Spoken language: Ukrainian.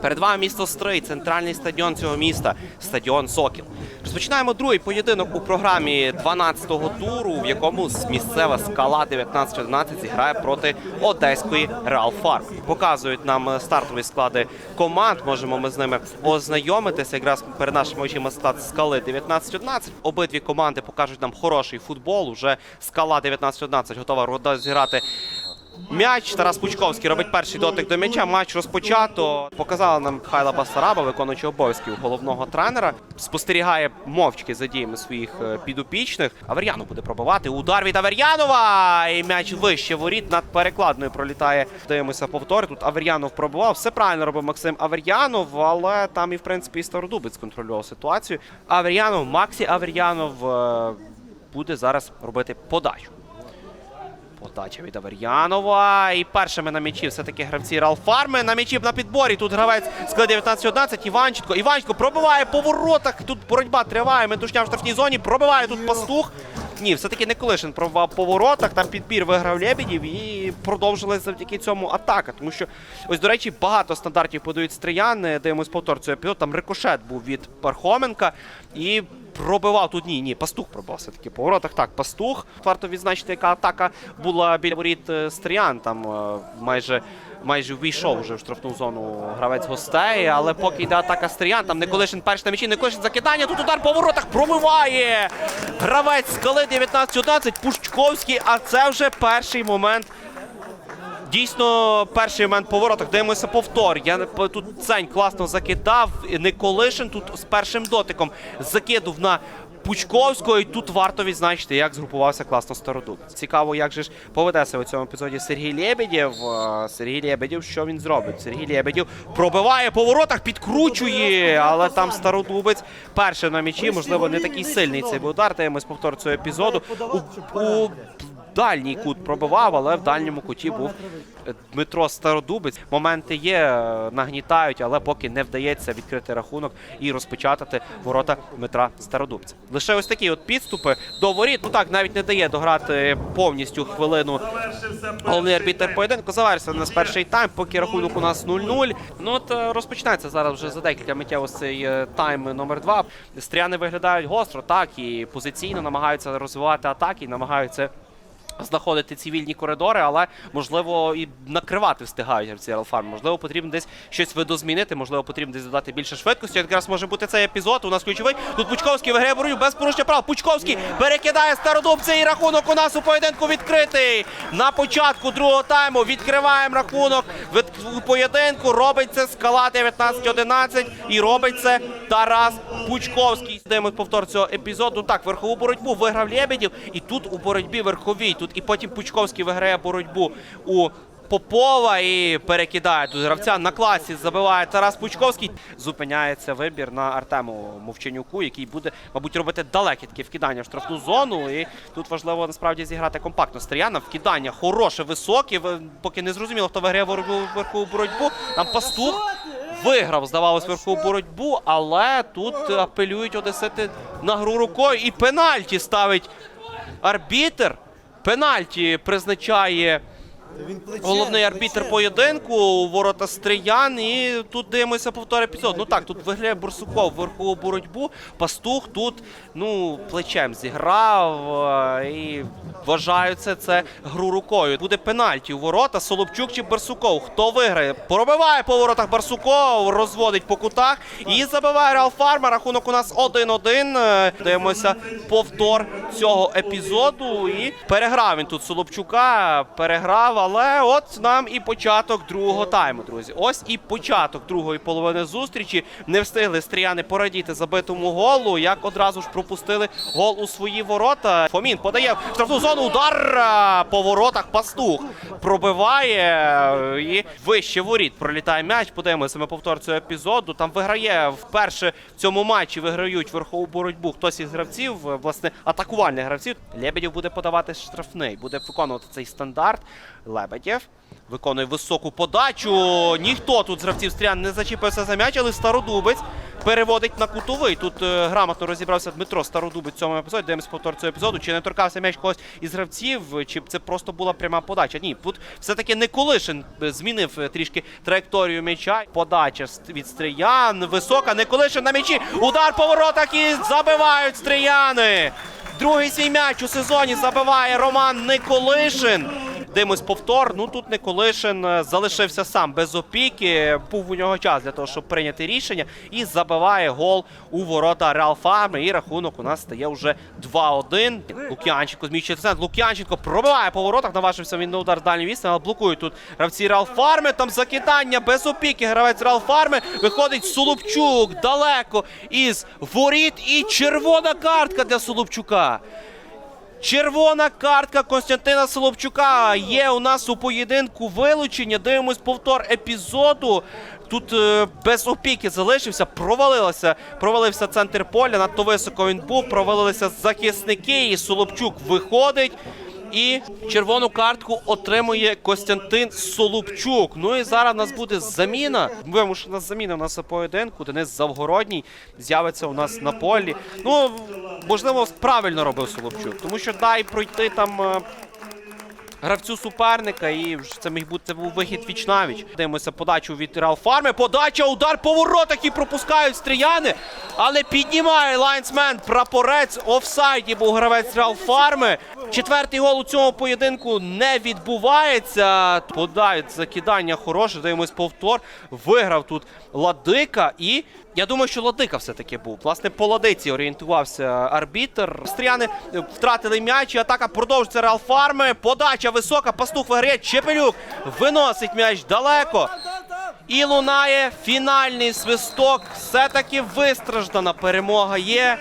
Перед вами місто Стрий, центральний стадіон цього міста, стадіон Сокіл. Розпочинаємо другий поєдинок у програмі 12-го туру, в якому місцева скала 1911 зіграє проти одеської Реал Фарм. Показують нам стартові склади команд. Можемо ми з ними ознайомитися. Якраз перед нашими очима склад скали 1911. Обидві команди покажуть нам хороший футбол. Уже скала 1911 готова розіграти М'яч Тарас Пучковський робить перший дотик до м'яча. Матч розпочато. Показала нам Михайла Басараба, виконуючи обов'язків головного тренера. Спостерігає мовчки за діями своїх е, підопічних. Авер'янов буде пробивати. Удар від Авер'янова! І м'яч вище воріт над перекладною пролітає. Дивимося повтори. Тут Авер'янов пробивав. Все правильно робив Максим Авер'янов, але там і в принципі і Стародубець контролював ситуацію. Авер'янов, Максі Авер'янов е, буде зараз робити подачу. Подача від Авер'янова. І першими на м'ячі все-таки гравці Ралфарми. На м'ячі на підборі. Тут гравець складе 19-11. Іванченко. Іванченко пробиває по воротах. Тут боротьба триває. Метушня в штрафній зоні. Пробиває тут пастух. Ні, все-таки не Колишин пробував по воротах. Там підбір виграв Лебедів і продовжили завдяки цьому атака. Тому що, ось, до речі, багато стандартів подають стріяни. Дивимось повтор цього епізоду. Там рикошет був від Пархоменка. І пробивав тут ні, ні, пастух пробивав все-таки по воротах. Так, пастух. Варто відзначити, яка атака була біля воріт е, Стріян. Там е, майже. Майже ввійшов вже в штрафну зону гравець гостей, але поки йде атака Стріян, там Николишин перший на м'ячі, Николишин закидання, тут удар по воротах пробиває! Гравець скали 19-11, Пушчковський, а це вже перший момент Дійсно, перший момент по воротах. Дивимося повтор. Я тут Цень класно закидав. Николишин тут з першим дотиком закидав на Пучковського. І тут варто відзначити, як згрупувався класно Стародуб. Цікаво, як же ж поведеться у цьому епізоді Сергій Лебедєв. Е, Сергій Лєбедєв, що він зробить? Сергій Лєбедєв пробиває по воротах, підкручує, але там Стародубець перший на м'ячі. Можливо, не такий сильний цей удар. Дивимось повтор цього епізоду. У, у дальній кут пробивав, але в дальньому куті був Дмитро Стародубець. Моменти є, е, нагнітають, але поки не вдається відкрити рахунок і розпечатати ворота Дмитра Стародубця. Лише ось такі от підступи до воріт. Ну так навіть не дає дограти повністю хвилину. Головний арбітер поєдинку завершився у нас перший тайм, поки рахунок у нас 0-0. Ну от е, розпочинається зараз вже за декілька миттєво цей е, тайм номер 2 Стріяни виглядають гостро, так і позиційно намагаються розвивати атаки, намагаються знаходити ці вільні коридори, але можливо і накривати встигають гравці Ралфарм. Можливо, потрібно десь щось видозмінити, можливо, потрібно десь додати більше швидкості. Якраз може бути цей епізод. У нас ключовий. Тут Пучковський виграє боротьбу без порушення прав. Пучковський перекидає стародубця і рахунок у нас у поєдинку відкритий. На початку другого тайму відкриваємо рахунок від поєдинку. Робить це скала 19-11 і робить це Тарас Пучковський. Даємо повтор цього епізоду. Так, верхову боротьбу виграв Лебедів, і тут у боротьбі верховій. Тут і потім Пучковський виграє боротьбу у. Попова і перекидає тут гравця на класі. Забиває Тарас Пучковський. Зупиняється вибір на Артему Мовченюку, який буде, мабуть, робити далекі такі вкидання в штрафну зону. І тут важливо насправді зіграти компактно. Стріяна вкидання хороше, високе. Поки не зрозуміло, хто виграє верхову боротьбу. Там пастух виграв, здавалось, верхову боротьбу, але тут апелюють одесити на гру рукою. І пенальті ставить арбітер. Пенальті призначає. Головний арбітр поєдинку ворота Стриян. І тут дивимося повтор епізод. Ну так, тут виглядає Бурсуков верхову боротьбу. Пастух тут ну плечем зіграв е, і вважаю це, це гру рукою. Буде пенальті у ворота. Солопчук чи Барсуков. Хто виграє? Пробиває по воротах Барсуков, розводить по кутах і забиває Реал Фарма. Рахунок у нас 1-1. Е, Дивимося повтор цього епізоду. І переграв він тут Солопчука. Переграв, але от нам і початок другого тайму, друзі. Ось і початок другої половини зустрічі. Не встигли стріяни порадіти забитому голу. Як одразу ж пропустили гол у свої ворота. Фомін подає в штрафну зону. Удар по воротах. Пастух пробиває е, і вище воріт пролітає м'яч. Подивимося, ми повтор цього епізоду. Там виграє вперше в цьому матчі. Виграють верхову боротьбу. Хтось із гравців, е, власне, атакувальних гравців. Лебедєв буде подавати штрафний, буде виконувати цей стандарт. Лебедєв виконує високу подачу. Ніхто тут з гравців стрілян не зачіпився за м'яч, але стародубець переводить на кутовий. Тут е, грамотно розібрався Дмитро Стародубець в цьому епізоді. Дивимося повтор цього епізоду. Чи не торкався м'яч когось із гравців, чи це просто була пряма подача? Ні, тут все-таки Николишин е, змінив е, трішки траєкторію м'яча. Подача від Стриян. Висока. Николишин на м'ячі. Удар по воротах і забивають Стрияни. Другий свій м'яч у сезоні забиває Роман Николишин. Дивимось повтор. Ну тут Николишин е, залишився сам без опіки. Був у нього час для того, щоб прийняти рішення. І забиває гол у ворота Реал Фарми. І рахунок у нас стає вже 2-1. Лук'янченко зміщує центр. Лук'янченко пробиває по воротах. Наважився він на удар з дальньої відстані, але блокують тут гравці Реал Фарми. Там закидання без опіки. Гравець Реал Фарми. Виходить Соловчук далеко із воріт. І червона картка для Соловчука. Червона картка Костянтина Соловчука є у нас у поєдинку вилучення. Дивимось повтор епізоду. Тут е, без опіки залишився, провалилося, провалився центр поля. Надто високо він був. Провалилися захисники. І Соловчук виходить. І червону картку отримує Костянтин Солубчук. Ну і зараз у нас буде заміна. Вимушена заміна у нас поєдинку. Денис Завгородній з'явиться у нас на полі. Ну, можливо, правильно робив Солубчук, тому що дай пройти там. Гравцю суперника, і це міг бути це був вихід віч навіч. Дивимося подачу від Реал Фарми. Подача, удар по воротах і пропускають стріяни. Але піднімає лайнсмен прапорець офсайді, був гравець Реал Фарми. Четвертий гол у цьому поєдинку не відбувається. Подають закидання хороше. Дивимось повтор. Виграв тут Ладика і. Я думаю, що Ладика все-таки був. Власне, по Ладиці орієнтувався арбітер. Стріяни втратили м'яч. і Атака продовжується Реал Фарми. Подача висока. Пастух виграє. Чепелюк виносить м'яч далеко. І лунає фінальний свисток. Все-таки вистраждана перемога є.